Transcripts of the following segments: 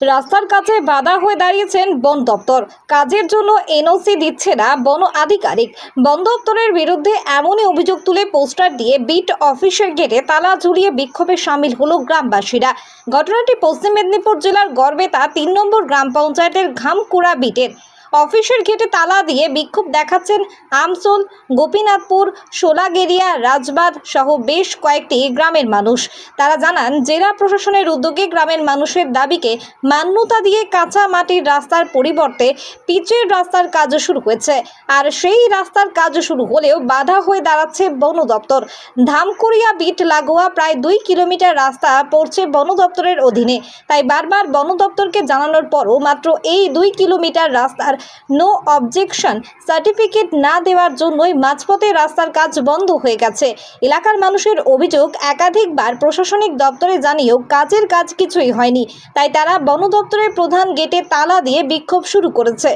রাস্তার কাছে বাধা হয়ে দাঁড়িয়েছেন বন দপ্তর। কাজের জন্য এনওসি দিচ্ছে না বন আধিকারিক। বন দপ্তরের বিরুদ্ধে এমনই অভিযোগ তুলে পোস্টার দিয়ে বিট অফিসের গেটে তালা ঝুলিয়ে বিক্ষোভে সামিল হল গ্রামবাসীরা। ঘটনাটি পশ্চিম মেদিনীপুর জেলার গড়বেতা তিন নম্বর গ্রাম পঞ্চায়েতের ঘামকুড়া বিটের। অফিসের গেটে তালা দিয়ে বিক্ষোভ দেখাচ্ছেন আমসোল, গোপীনাথপুর, সোলাগেরিয়া রাজবাদ সহ বেশ কয়েকটি গ্রামের মানুষ। তারা জানান, জেলা প্রশাসনের উদ্যোগে গ্রামের মানুষের দাবিকে মান্যতা দিয়ে কাঁচা মাটির রাস্তার পরিবর্তে পিচের রাস্তার কাজ শুরু হয়েছে। আর সেই রাস্তার কাজ শুরু হলেও বাধা হয়ে দাঁড়াচ্ছে বন দপ্তর। ধামকুড়িয়া বিট লাগোয়া প্রায় দুই কিলোমিটার রাস্তা পড়ছে বন দপ্তরের অধীনে। তাই বারবার বন দপ্তরকে জানানোর পরও মাত্র এই দুই কিলোমিটার রাস্তার নো অবজেকশন সার্টিফিকেট না দেওয়ার জন্যই মাঝপথে রাস্তার কাজ বন্ধ হয়ে গেছে। এলাকার মানুষের অভিযোগ, একাধিকবার প্রশাসনিক দপ্তরে জানিয়েও কাজের কাজ কিছুই হয়নি। তাই তারা বন দপ্তরের প্রধান গেটে তালা দিয়ে বিক্ষোভ শুরু করেছে।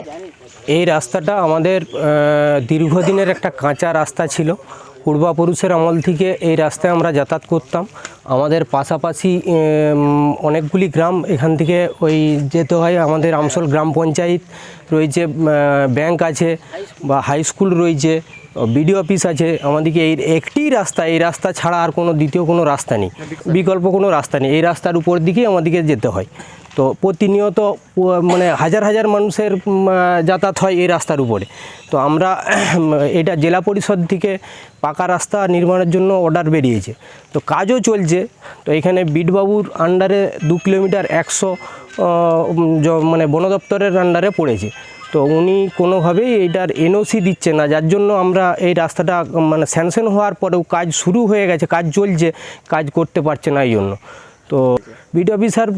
এই রাস্তাটা আমাদের দীর্ঘদিনের একটা কাঁচা রাস্তা ছিল। পূর্বাপুরুষের আমল থেকে এই রাস্তায় আমরা যাতায়াত করতাম। আমাদের পাশাপাশি অনেকগুলি গ্রাম এখান থেকে ওই যেতে হয়। আমাদের আমসল গ্রাম পঞ্চায়েত রয়েছে ব্যাংক আছে বা হাই স্কুল রয়েছে। বিডিও অফিস আছে, আমাদেরকে এই একটি রাস্তা, এই রাস্তা ছাড়া আর কোনো দ্বিতীয় কোনো রাস্তা নেই, বিকল্প কোনো রাস্তা নেই, এই রাস্তার উপর দিকেই আমাদেরকে যেতে হয়। তো প্রতিনিয়ত মানে হাজার হাজার মানুষের যাতায়াত হয় এই রাস্তার উপরে। তো আমরা এটা জেলা পরিষদ থেকে পাকা রাস্তা নির্মাণের জন্য অর্ডার বেরিয়েছে। তো কাজও চলছে। তো এখানে বিটবাবুর আন্ডারে দু কিলোমিটার একশো মানে বন দপ্তরের আন্ডারে পড়েছে। তো উনি কোনোভাবেই এইটার এনওসি দিচ্ছে না যার জন্য আমরা এই রাস্তাটা মানে স্যাংশন হওয়ার পরেও কাজ শুরু হয়ে গেছে কাজ চলছে কাজ করতে পারছে না এই জন্য। তো বিডি অফিসার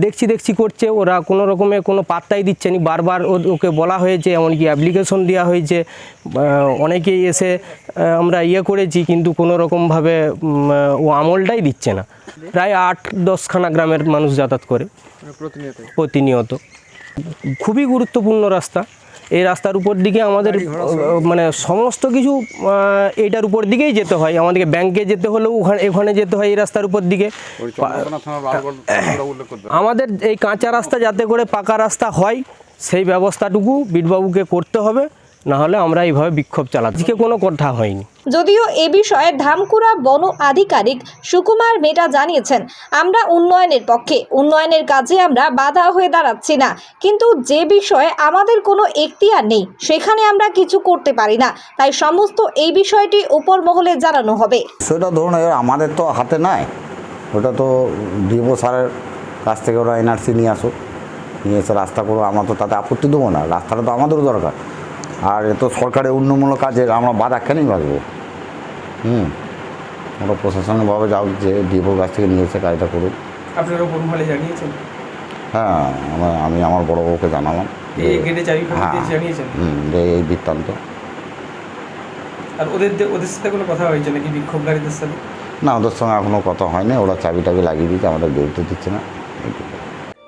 দেখছি দেখছি করছে ওরা কোনো রকমে কোনো পাত্তাই দিচ্ছে না বারবার ও- ওকে বলা হয়েছে এমনকি অ্যাপ্লিকেশন দেওয়া হয়েছে অনেকেই এসে আমরা ইয়ে করেছি কিন্তু কোনো রকমভাবে ও আমলটাই দিচ্ছে না। প্রায় আট দশখানা গ্রামের মানুষ যাতায়াত করে। প্রতিনিয়ত প্রতিনিয়ত। খুবই গুরুত্বপূর্ণ রাস্তা। এই রাস্তার উপর দিকে আমাদের মানে সমস্ত কিছু এটার এইটার উপর দিকেই যেতে হয়। আমাদেরকে ব্যাংকে যেতে হলেও ওখানে এখানে যেতে হয় এই রাস্তার উপর দিকে। আমাদের এই কাঁচা রাস্তা যাতে করে পাকা রাস্তা হয় সেই ব্যবস্থাটুকু বিটবাবুকে করতে হবে। না হলে আমরা এইভাবে বিক্ষোভ চালাচ্ছি কোনো কথা হয়নি। যদিও এ বিষয়ে ধামকুড়া বন আধিকারিক সুকুমার মেটা জানিয়েছেন আমরা উন্নয়নের পক্ষে উন্নয়নের কাজে আমরা বাধা হয়ে দাঁড়াচ্ছি না। কিন্তু যে বিষয়ে আমাদের কোনো এখতিয়ার নেই সেখানে আমরা কিছু করতে পারি না। তাই সমস্ত এই বিষয়টি উপর মহলে জানানো হবে। সেটা ধরুন আমাদের তো হাতে নাই। ওটা তো ডিবো স্যারের কাছ থেকে ওরা এনআরসি নিয়ে আসুক। নিয়ে এসে রাস্তা করব আমরা তো তাতে আপত্তি দেবো না। রাস্তাটা তো আমাদেরও দরকার। আর তো সরকারের উন্নয়নমূলক কাজে আমরা বাধা কেনই বাঁচবো হুম ওরা প্রশাসনিকভাবে যাও যে ডিবোর কাছ থেকে নিয়ে এসে কাজটা করুক। আপনারা জানিয়েছেন? হ্যাঁ আমি আমার বড় বউকে জানালাম হ্যাঁ এই বৃত্তান্ত। আর ওদের ওদের সাথে কোনো কথা হয়েছে নাকি বিক্ষোভকারীদের সাথে? না ওদের সঙ্গে এখনও কথা হয়নি ওরা চাবি টাবি লাগিয়ে দিচ্ছে আমাদের বেরোতে দিচ্ছে না। এইটুকু।